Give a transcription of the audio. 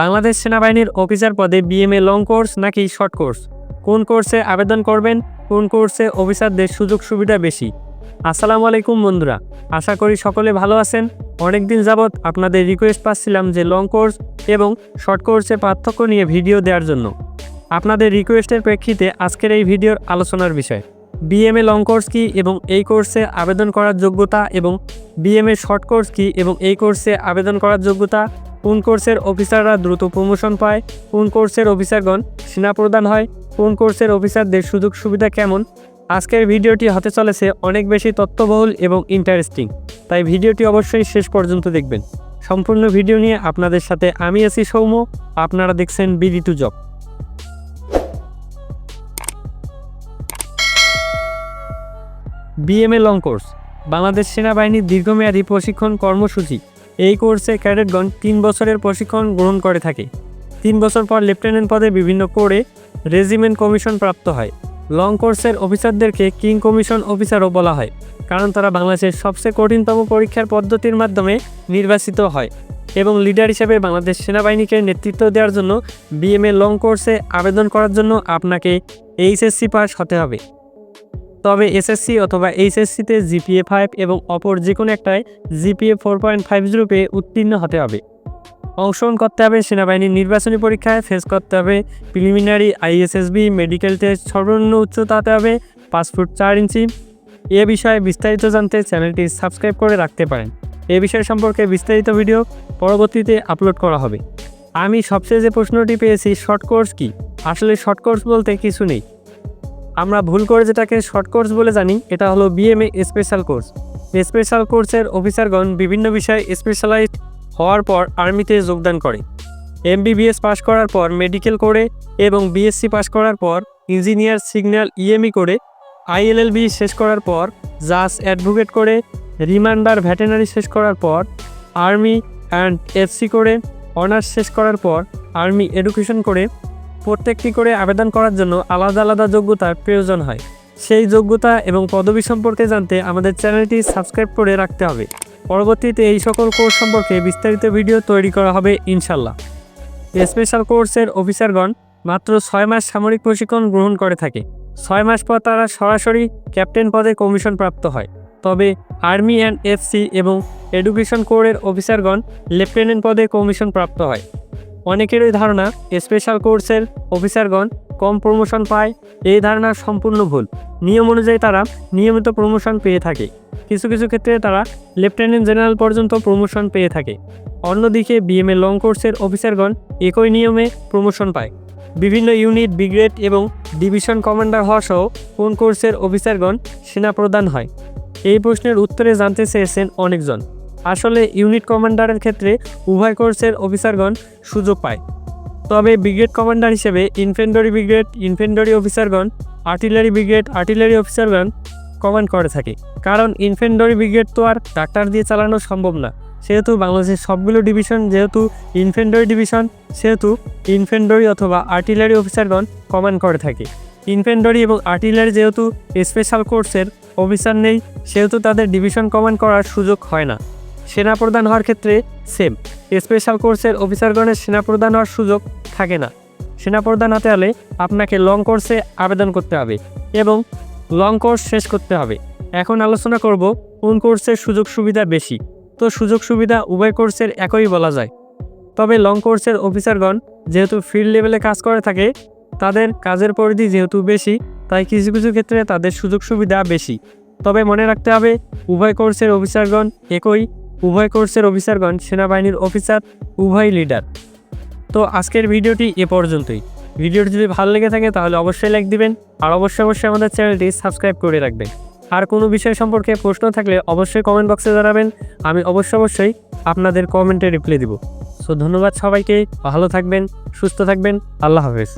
বাংলাদেশ সেনাবাহিনীর অফিসার পদে BMA long course নাকি শর্ট কোর্স? কোন কোর্সে আবেদন করবেন? কোন কোর্সে অফিসারদের সুযোগ সুবিধা বেশি? আসসালামু আলাইকুম বন্ধুরা, আশা করি সকলে ভালো আছেন। অনেক দিন যাবৎ আপনাদের রিকোয়েস্ট পাচ্ছিলাম যে লং কোর্স এবং শর্ট কোর্সে পার্থক্য নিয়ে ভিডিও দেওয়ার জন্য। আপনাদের রিকোয়েস্টের প্রেক্ষিতে আজকের এই ভিডিওর আলোচনার বিষয়। বিএমএ লং কোর্স কি এবং এই কোর্সে আবেদন করার যোগ্যতা এবং বিএমএ শর্ট কোর্স কি এবং এই কোর্সে আবেদন করার যোগ্যতা কোন কোর্সের অফিসাররা দ্রুত প্রমোশন পায়? কোন কোর্সের অফিসারগণ সেনা প্রদান হয়? কোন কোর্সের অফিসারদের সুযোগ সুবিধা কেমন? আজকের ভিডিওটি হতে চলেছে অনেক বেশি তথ্যবহুল এবং ইন্টারেস্টিং তাই ভিডিওটি অবশ্যই শেষ পর্যন্ত দেখবেন। সম্পূর্ণ ভিডিও নিয়ে আপনাদের সাথে আমি আছি সৌম্য। আপনারা দেখছেন BD to job. BMA long course, Bangladesh সেনাবাহিনীর দীর্ঘমেয়াদী প্রশিক্ষণ কর্মসূচি। এই কোর্সে ক্যাডেটগণ তিন বছরের প্রশিক্ষণ গ্রহণ করে থাকে। তিন বছর পর লেফটেন্যান্ট পদে বিভিন্ন কোরে রেজিমেন্ট কমিশন প্রাপ্ত হয়। লং কোর্সের অফিসারদেরকে কিং কমিশন অফিসারও বলা হয়, কারণ তারা বাংলাদেশের সবচেয়ে কঠিনতম পরীক্ষার পদ্ধতির মাধ্যমে নির্বাচিত হয় এবং লিডার হিসেবে বাংলাদেশ সেনাবাহিনীকে নেতৃত্ব দেওয়ার জন্য বিএমএ লং কোর্সে আবেদন করার জন্য আপনাকে এইচএসসি পাস হতে হবে। তবে এসএসসি অথবা এইচএসসিতে জিপিএ ফাইভ এবং অপর যে কোনো একটায় GPA four point five zero পেয়ে উত্তীর্ণ হতে হবে। অংশগ্রহণ করতে হবে সেনাবাহিনীর নির্বাচনী পরীক্ষায়, ফেস করতে হবে প্রিলিমিনারি আইএসএসবি, মেডিকেল টেস্ট, সর্বনিম্ন উচ্চতা হতে হবে পাঁচ চার ইঞ্চি। এ বিষয়ে বিস্তারিত জানতে চ্যানেলটি সাবস্ক্রাইব করে রাখতে পারেন। এ বিষয় সম্পর্কে বিস্তারিত ভিডিও পরবর্তীতে আপলোড করা হবে। আমি সবচেয়ে যে প্রশ্নটি পেয়েছি, শর্ট কোর্স কি? আসলে শর্ট কোর্স বলতে কিছু নেই। আমরা ভুল করে যেটাকে শর্ট কোর্স বলে জানি, এটা হলো বিএমএ স্পেশাল কোর্স স্পেশাল কোর্সের অফিসারগণ বিভিন্ন বিষয়ে স্পেশালাইজ হওয়ার পর আর্মিতে যোগদান করে। এমবিবিএস পাশ করার পর মেডিকেল করে এবং বিএসসি পাশ করার পর ইঞ্জিনিয়ার সিগন্যাল ইএমই করে আইএলএলবি শেষ করার পর জাজ অ্যাডভোকেট করে রিমান্ডার ভেটেনারি শেষ করার পর আর্মি অ্যান্ড এফসি করে অনার্স শেষ করার পর আর্মি এডুকেশন করে প্রত্যেকটি করে আবেদন করার জন্য আলাদা আলাদা যোগ্যতার প্রয়োজন হয়। সেই যোগ্যতা এবং পদবি সম্পর্কে জানতে আমাদের চ্যানেলটি সাবস্ক্রাইব করে রাখতে হবে। পরবর্তীতে এই সকল কোর্স সম্পর্কে বিস্তারিত ভিডিও তৈরি করা হবে ইনশাল্লাহ স্পেশাল কোর্সের অফিসারগণ মাত্র ছয় মাস সামরিক প্রশিক্ষণ গ্রহণ করে থাকে। ছয় মাস পর তারা সরাসরি ক্যাপ্টেন পদে কমিশন প্রাপ্ত হয়। তবে আর্মি অ্যান্ড এফসি এবং এডুকেশন কোরের অফিসারগণ লেফটেন্যান্ট পদে কমিশন প্রাপ্ত হয়। অনেকেরই ধারণা স্পেশাল কোর্সের অফিসারগণ কম প্রমোশন পায়। এই ধারণা সম্পূর্ণ ভুল। নিয়ম অনুযায়ী তারা নিয়মিত প্রমোশন পেয়ে থাকে। কিছু কিছু ক্ষেত্রে তারা লেফটেন্যান্ট জেনারেল পর্যন্ত প্রমোশন পেয়ে থাকে। অন্যদিকে বিএমএ লং কোর্সের অফিসারগণ একই নিয়মে প্রমোশন পায়। বিভিন্ন ইউনিট ব্রিগেড এবং ডিভিশন কমান্ডার হওয়া সহ কোন কোর্সের অফিসারগণ সেনা প্রদান হয়? এই প্রশ্নের উত্তরে জানতে চেয়েছেন অনেকজন। আসলে ইউনিট কমান্ডারের ক্ষেত্রে উভয় কোর্সের অফিসারগণ সুযোগ পায়। তবে ব্রিগেড কমান্ডার হিসেবে ইনফেন্ডরি ব্রিগেড, ইনফেন্ডরি অফিসারগণ, আর্টিলারি ব্রিগেড, আর্টিলারি অফিসারগণ কমান্ড করে থাকে। কারণ ইনফেন্ডরি ব্রিগেড তো আর ডাক্তার দিয়ে চালানো সম্ভব না। সেহেতু বাংলাদেশের সবগুলো ডিভিশন যেহেতু ইনফেন্ডরি ডিভিশন, সেহেতু ইনফেন্ডরি অথবা আর্টিলারি অফিসারগণ কমান্ড করে থাকে। ইনফেন্ডরি এবং আর্টিলারি যেহেতু স্পেশাল কোর্সের অফিসার নেই, সেহেতু তাদের ডিভিশন কমান্ড করার সুযোগ হয় না। সেনা প্রদান হওয়ার ক্ষেত্রে সেম স্পেশাল কোর্সের অফিসারগণের সেনা প্রদান হওয়ার সুযোগ থাকে না। সেনা প্রদান হতে হলে আপনাকে লং কোর্সে আবেদন করতে হবে এবং লং কোর্স শেষ করতে হবে। এখন আলোচনা করব কোন কোর্সের সুযোগ সুবিধা বেশি। তো সুযোগ সুবিধা উভয় কোর্সের একই বলা যায়। তবে লং কোর্সের অফিসারগণ যেহেতু ফিল্ড লেভেলে কাজ করে থাকে, তাদের কাজের পরিধি যেহেতু বেশি, তাই কিছু কিছু ক্ষেত্রে তাদের সুযোগ সুবিধা বেশি। তবে মনে রাখতে হবে, উভয় কোর্সের অফিসারগণ একই উভয় কোর্সের অফিসারগণ সেনাবাহিনীর অফিসার, উভয় লিডার। তো আজকের ভিডিওটি এ পর্যন্তই। ভিডিওটি যদি ভালো লেগে থাকে তাহলে অবশ্যই লাইক দিবেন আর অবশ্যই অবশ্যই আমাদের চ্যানেলটি সাবস্ক্রাইব করে রাখবেন। আর কোনো বিষয় সম্পর্কে প্রশ্ন থাকলে অবশ্যই কমেন্ট বক্সে জানাবেন, আমি অবশ্যই অবশ্যই আপনাদের কমেন্টে রিপ্লাই দিব। সো ধন্যবাদ সবাইকে, ভালো থাকবেন, সুস্থ থাকবেন, আল্লাহ হাফেজ।